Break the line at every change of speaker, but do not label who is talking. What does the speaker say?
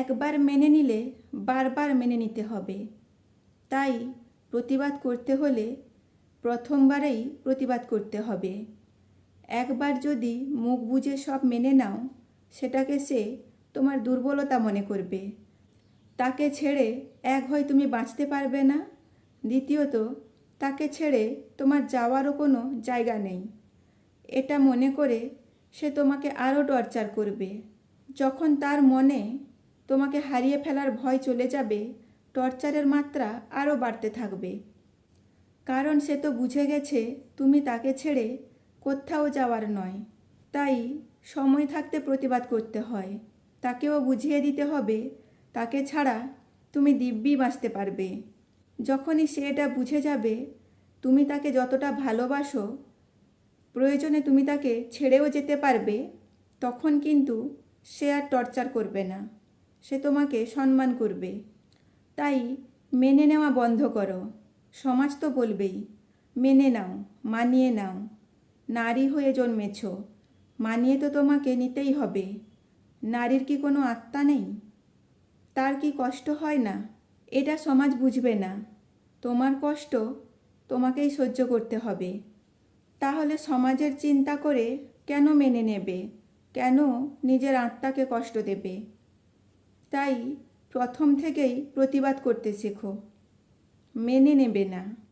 একবার মেনে নিলে বারবার মেনে নিতে হবে। তাই প্রতিবাদ করতে হলে প্রথমবারেই প্রতিবাদ করতে হবে। একবার যদি মুখ বুজে সব মেনে নাও, সেটাকে সে তোমার দুর্বলতা মনে করবে। তাকে ছেড়ে এক হয় তুমি বাঁচতে পারবে না। দ্বিতীয়ত, তাকে ছেড়ে তোমার যাওয়ারও কোনো জায়গা নেই। এটা মনে করে সে তোমাকে আরও টর্চার করবে। যখন তার মনে তোমাকে হারিয়ে ফেলার ভয় চলে যাবে, টর্চারের মাত্রা আরও বাড়তে থাকবে। কারণ সে তো বুঝে গেছে তুমি তাকে ছেড়ে কোথাও যাওয়ার নয়। তাই সময় থাকতে প্রতিবাদ করতে হয়। তাকেও বুঝিয়ে দিতে হবে, তাকে ছাড়া তুমি দিব্যি বাঁচতে পারবে। যখনই সে এটা বুঝে যাবে, তুমি তাকে যতটা ভালোবাসো, প্রয়োজনে তুমি তাকে ছেড়েও যেতে পারবে, তখন কিন্তু সে আর টর্চার করবে না। সে তোমাকে সম্মান করবে। তাই মেনে নেওয়া বন্ধ করো। সমাজ তো বলবেই, মেনে নাও, মানিয়ে নাও। নারী হয়ে জন্মেছ, মানিয়ে তো তোমাকে নিতেই হবে। নারীর কি কোনো আত্মা নেই? তার কি কষ্ট হয় না? এটা সমাজ বুঝবে না। তোমার কষ্ট তোমাকেই সহ্য করতে হবে। তাহলে সমাজের চিন্তা করে কেন মেনে নেবে? কেন নিজের আত্মাকে কষ্ট দেবে? তাই প্রথম থেকেই প্রতিবাদ করতে শেখো। মেনে নেবে না।